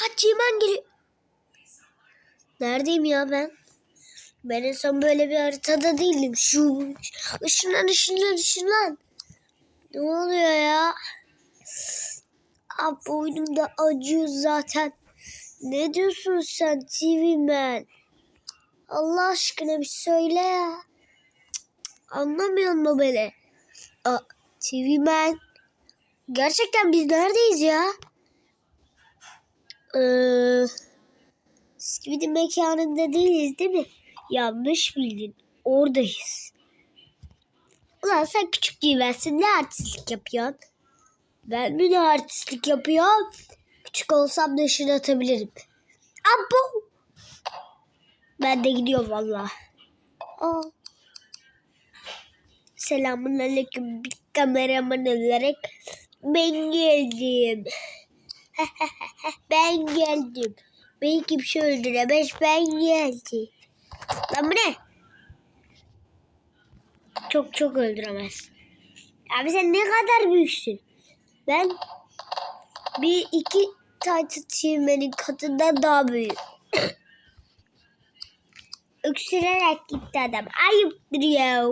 Kaç geliyor. Neredeyim ya ben? Ben en son böyle bir haritada değildim. Şu ışınlan ışınlan ışınlan. Ne oluyor ya? Abi boynum da acıyor zaten. Ne diyorsun sen TV Man? Allah aşkına bir söyle ya. Anlamıyor mu beni? Aa, TV Man. Gerçekten biz neredeyiz ya? Ee, Skibidi mekanında değiliz değil mi? Yanlış bildin. Oradayız. Ulan sen küçük değilsin. Ne artistlik yapıyorsun? Ben mi ne artistlik yapıyorum? Küçük olsam da ışın atabilirim. Abo! Ben de gidiyorum valla. Aa. Selamun aleyküm bir kameraman olarak ben geldim. ben geldim. Beni kimse öldüremez ben geldim. Lan bu ne? Çok çok öldüremez. Abi sen ne kadar büyüksün? Ben bir iki Titan Team'in katından daha büyük. Öksürerek gitti adam. Ayıptır ya.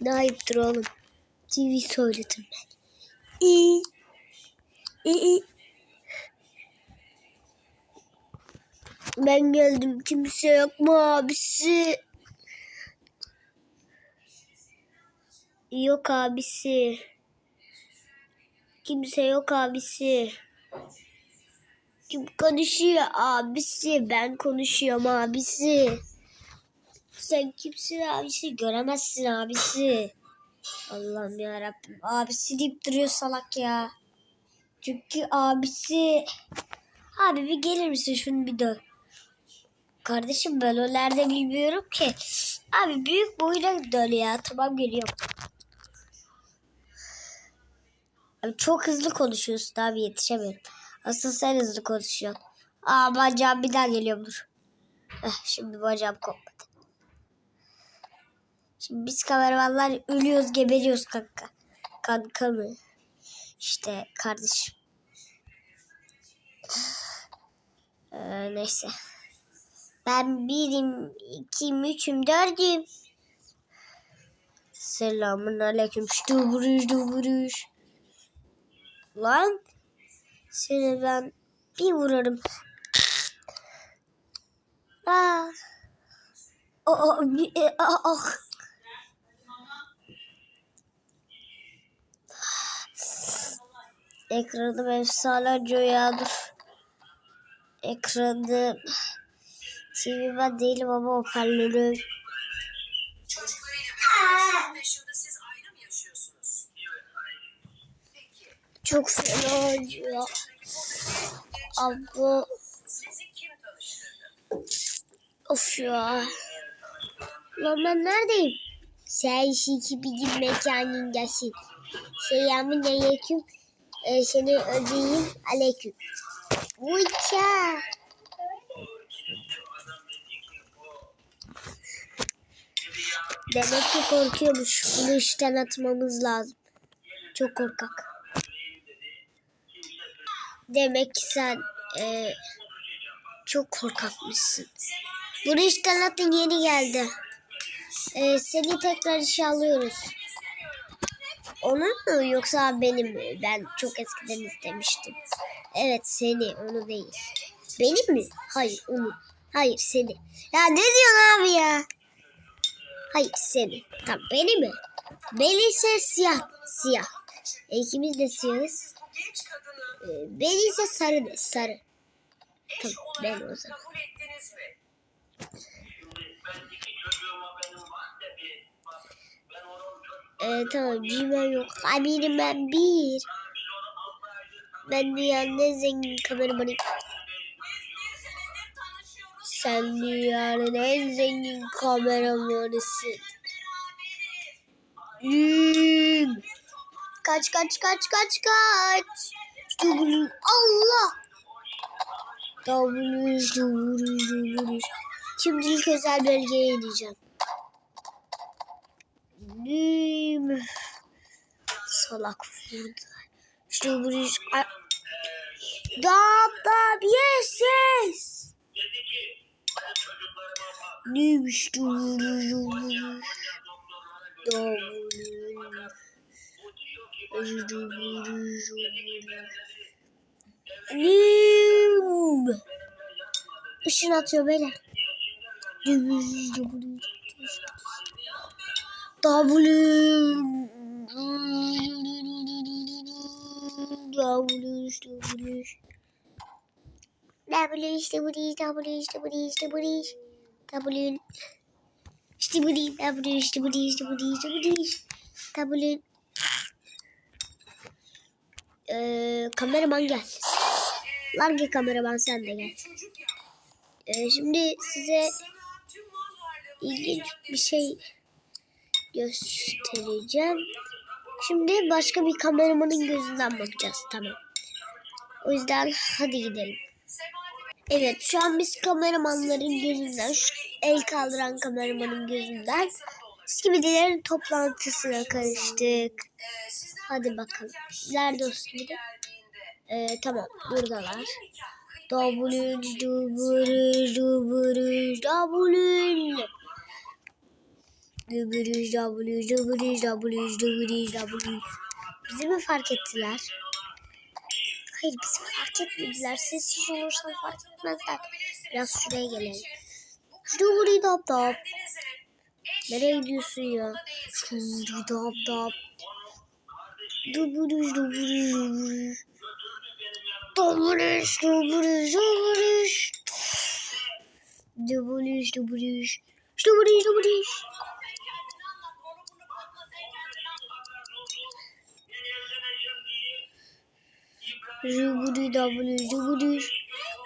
Ne ayıptır oğlum. TV söyledim ben. İyi. İyi. Ben geldim. Kimse yok mu abisi? Yok abisi. Kimse yok abisi. Kim konuşuyor abisi? Ben konuşuyorum abisi. Sen kimsin abisi? Göremezsin abisi. Allah'ım ya Rabbim. Abisi deyip duruyor salak ya. Çünkü abisi. Abi bir gelir misin şunu bir dön. Kardeşim ben o nerede bilmiyorum ki. Abi büyük boyuna dön ya. Tamam geliyorum. Abi çok hızlı konuşuyorsun abi yetişemiyorum. Asıl sen hızlı konuşuyorsun. Aa bacağım bir daha geliyor dur. Heh, şimdi bacağım kopmadı. Şimdi biz kameramanlar ölüyoruz geberiyoruz kanka. Kanka mı? İşte kardeşim. Ee, neyse. Ben birim, ikim, üçüm, dördüm. Selamun aleyküm. Ştu buruş, du buruş. Lan. Seni ben bir vurarım. Aa. O, o, bir, e, ah, ah. Ekranım efsane ya dur. Ekranım TV ben değilim ama hoparlörüm. Çocuklarıyla birlikte 25 yılda siz ayrı mı yaşıyorsunuz? Peki. Çok fena acıyor. Abla Sizi kim of ya. Lan ben neredeyim? Sen şiki bir mekanındasın. Selamun aleyküm. Ee, seni ödeyeyim. Aleyküm. Uça. Demek ki korkuyormuş. Bunu işten atmamız lazım. Çok korkak. Demek ki sen e, çok korkakmışsın. Bunu işten atın yeni geldi. E, seni tekrar işe alıyoruz. Onun mu yoksa benim mi? Ben çok eskiden istemiştim. Evet seni onu değil. Benim mi? Hayır onu. Hayır seni. Ya ne diyorsun abi ya? Hayır seni. Tamam beni mi? Beni ise siyah. Siyah. E, ikimiz de siyahız. E, beni ise sarı sarı. Tamam, ben o zaman. kabul ettiniz mi? Ben iki çocuğuma benim var da bir bak ben onun çocuk E, tamam Gmail yok. Amirim ben bir. Ben dünyanın en zengin kameramanıyım. Sen dünyanın en zengin kameramanısın. Hmm. Kaç kaç kaç kaç kaç. Dubuluş. Allah. Dubuluş dubuluş dubuluş. Şimdi ilk özel bölgeye ineceğim. Hmm. Salak vurdu. Dubuluş. Da da Neymiş duruyor? Nim. Işın atıyor beyler. W W W işte bu değil, W işte bu değil, işte bu değil. W işte bu değil, W işte bu değil, işte bu değil, işte bu değil. W Ee, kameraman gel. Large kameraman sen de gel. Ee, şimdi size ilginç bir şey göstereceğim. Şimdi başka bir kameramanın gözünden bakacağız. Tamam. O yüzden hadi gidelim. Evet şu an biz kameramanların gözünden, şu el kaldıran kameramanın gözünden Skibidilerin toplantısına karıştık. Hadi bakalım. Nerede o Skibidi? Ee, tamam buradalar. Dublin, dublin, dublin. Dublin, dublin, dublin, dublin, dublin, dublin. Bizi mi fark ettiler? Hayır biz fark etmediler. Sessiz olursan fark etmezler. Biraz şuraya gelelim. Şuraya vurayım dap. Nereye gidiyorsun ya? Şuraya dap dap. Duburuş duburuş. Duburuş duburuş duburuş. Duburuş duburuş. Duburuş duburuş. Juguri W Juguri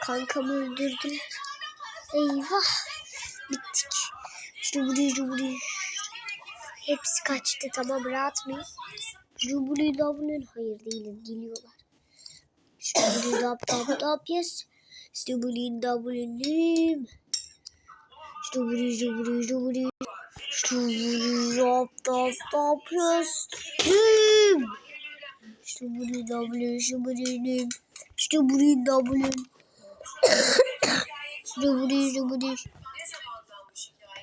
kankamı öldürdüler. Eyvah bittik. Juguri Juguri hepsi kaçtı tamam rahat mıyız? Juguri W hayır değiliz geliyorlar. Juguri W W W yes. Juguri W nim. Juguri Juguri Juguri Juguri W W W yes. İşte burayı W, işte burayı işte burayı W. İşte burayı, işte burayı.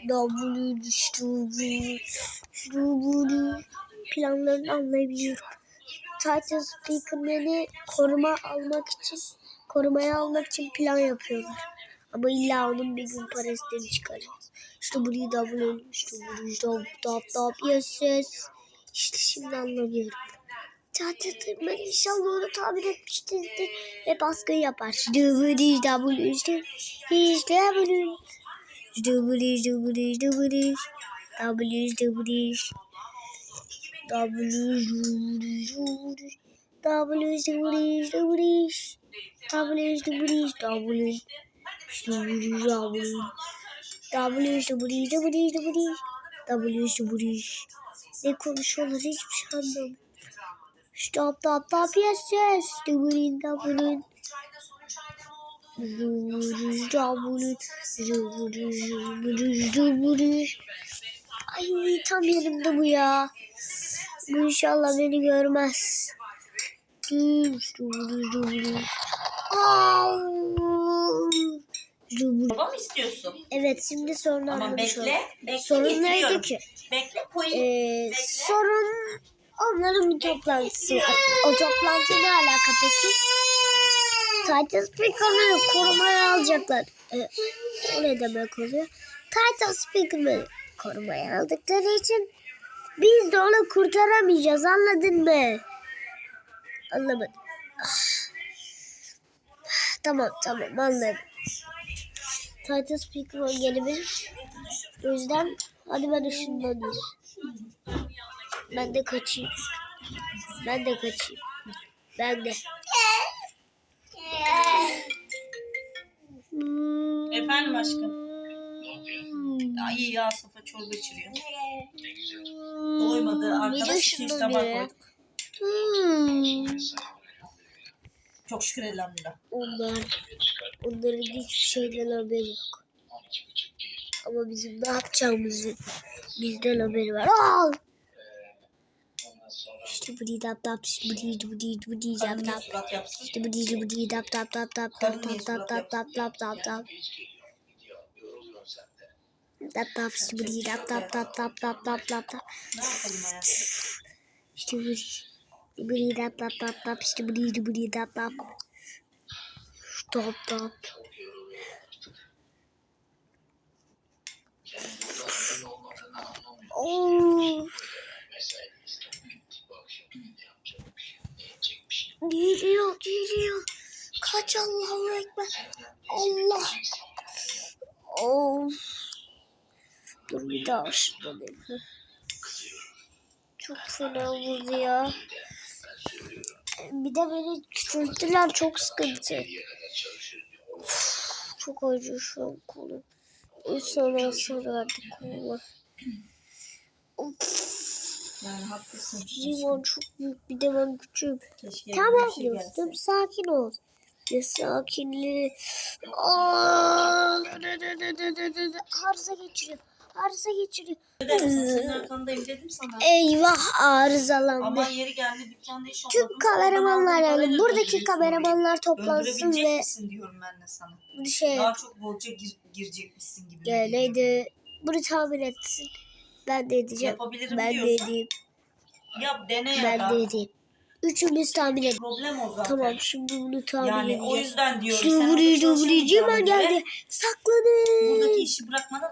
W, işte burayı, işte burayı. Planlarını anlayabiliyorum. Titan Speakerman'i koruma almak için, korumaya almak için plan yapıyorlar. Ama illa onun bir gün parasını çıkaracağız. İşte burayı W, işte burayı, işte dap dap yes yes. İşte şimdi anlamıyorum çatlatırma inşallah onu tahmin etmiştir ve baskı yapar. Ne konuşuyorlar hiçbir şey anlamıyorum. Stop, stop, stop, yes, yes. Dublin, Dublin. Ay tam yerimde bu ya. Bu inşallah beni görmez. Baba mı istiyorsun? Evet şimdi sorun Ama anlamış oldum. bekle. Bekle Sorun neydi ki? Bekle koyayım. Ee, sorun onların bir toplantısı var. O toplantı ne alaka peki? Titan Speaker'ları korumaya alacaklar. Ee, ne demek oluyor? Titan Speaker'ları korumaya aldıkları için biz de onu kurtaramayacağız anladın mı? Anlamadım. Ah. Tamam tamam anladım. Titan Speaker'ı gelebilir. O yüzden hadi ben ışınlanayım. Ben de kaçayım. Ben de kaçayım. Ben de. Efendim aşkım. Ay ya Safa çorba içiriyor. Doymadı. Arkadaş iki üç tabak koyduk. Hmm. Çok şükür elhamdülillah. Onlar, onların hiçbir şeyden haberi yok. Ama bizim ne yapacağımızı bizden haberi var. Al! Değil dap dap, dap dap. dap dap dap dap dap dap dap dap dap dap dap dap. Tap tap tap tap. Ne yapalım hayatım? Şibri. Şibri tap tap tap tap şibri şibri Geliyor, geliyor. Kaç Allahu Ekber. Allah. Of. Dur bir daha şurada benim. Çok fena vurdu ya. Bir de beni küçülttüler çok sıkıntı. Of, çok acı şu an kolum. Hasar verdi koluma. Of. Yani haklısın. Limon çok büyük bir de ben küçüğüm. Keşke Tamam şey dostum sakin ol. Ne sakinliği. Aa, arıza geçiriyor. Arıza geçiriyor. Arkandayım dedim sana. Eyvah arızalandı. Ama yeri geldi dükkanda iş Tüm kameramanlar yani buradaki kameramanlar toplansın ve misin diyorum ben de sana. şey Daha çok bolca gir, girecekmişsin gibi. geleydi. Bunu tahmin etsin. Ben de edeceğim. Yapabilirim Ben de diyorsan edeyim. yap dene ya Ben da. de edeyim. Üçümüz tahmin edelim. Problem o zaten. Tamam şimdi bunu tahmin Yani o edeceğiz. yüzden diyorum. Şimdi hemen göre geldi. Saklanın. Buradaki işi bırakmadan